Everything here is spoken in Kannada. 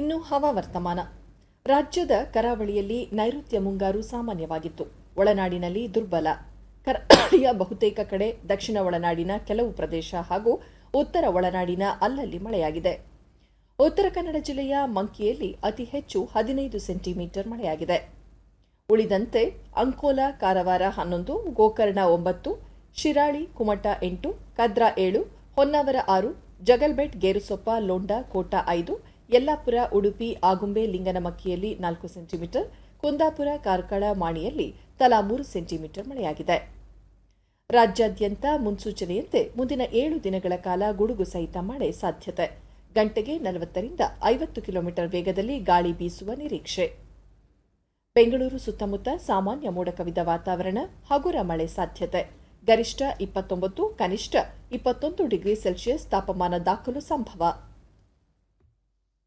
ಇನ್ನು ಹವಾವರ್ತಮಾನ ರಾಜ್ಯದ ಕರಾವಳಿಯಲ್ಲಿ ನೈಋತ್ಯ ಮುಂಗಾರು ಸಾಮಾನ್ಯವಾಗಿತ್ತು. ಒಳನಾಡಿನಲ್ಲಿ ದುರ್ಬಲ. ಕರಾವಳಿಯ ಬಹುತೇಕ ಕಡೆ ದಕ್ಷಿಣ ಒಳನಾಡಿನ ಕೆಲವು ಪ್ರದೇಶ ಹಾಗೂ ಉತ್ತರ ಒಳನಾಡಿನ ಅಲ್ಲಲ್ಲಿ ಮಳೆಯಾಗಿದೆ. ಉತ್ತರ ಕನ್ನಡ ಜಿಲ್ಲೆಯ ಮಂಕಿಯಲ್ಲಿ ಅತಿ ಹೆಚ್ಚು ಹದಿನೈದು ಸೆಂಟಿಮೀಟರ್ ಮಳೆಯಾಗಿದೆ. ಉಳಿದಂತೆ ಅಂಕೋಲ, ಕಾರವಾರ ಹನ್ನೊಂದು, ಗೋಕರ್ಣ ಒಂಬತ್ತು, ಶಿರಾಳಿ, ಕುಮಟ ಎಂಟು, ಕದ್ರಾ ಏಳು, ಹೊನ್ನಾವರ ಆರು, ಜಗಲ್ಬೆಟ್, ಗೇರುಸೊಪ್ಪ, ಲೋಂಡಾ, ಕೋಟ ಐದು ಯಲ್ಲಾಪುರ, ಉಡುಪಿ, ಆಗುಂಬೆ, ಲಿಂಗನಮಕ್ಕಿಯಲ್ಲಿ ನಾಲ್ಕು ಸೆಂಟಿಮೀಟರ್, ಕುಂದಾಪುರ, ಕಾರ್ಕಳ, ಮಾಣಿಯಲ್ಲಿ ತಲಾ ಮೂರು ಸೆಂಟಿಮೀಟರ್ ಮಳೆಯಾಗಿದೆ. ರಾಜ್ಯಾದ್ಯಂತ ಮುನ್ಸೂಚನೆಯಂತೆ ಮುಂದಿನ ಏಳು ದಿನಗಳ ಕಾಲ ಗುಡುಗು ಸಹಿತ ಮಳೆ ಸಾಧ್ಯತೆ. ಗಂಟೆಗೆ ನಲವತ್ತರಿಂದ ಐವತ್ತು ಕಿಲೋಮೀಟರ್ ವೇಗದಲ್ಲಿ ಗಾಳಿ ಬೀಸುವ ನಿರೀಕ್ಷೆ. ಬೆಂಗಳೂರು ಸುತ್ತಮುತ್ತ ಸಾಮಾನ್ಯ ಮೋಡಕವಿದ ವಾತಾವರಣ ಹಗುರ ಮಳೆ ಸಾಧ್ಯತೆ. ಗರಿಷ್ಠ ಇಪ್ಪತ್ತೊಂಬತ್ತು, ಕನಿಷ್ಠ ಇಪ್ಪತ್ತೊಂದು ಡಿಗ್ರಿ ಸೆಲ್ಸಿಯಸ್ ತಾಪಮಾನ ದಾಖಲು ಸಂಭವ.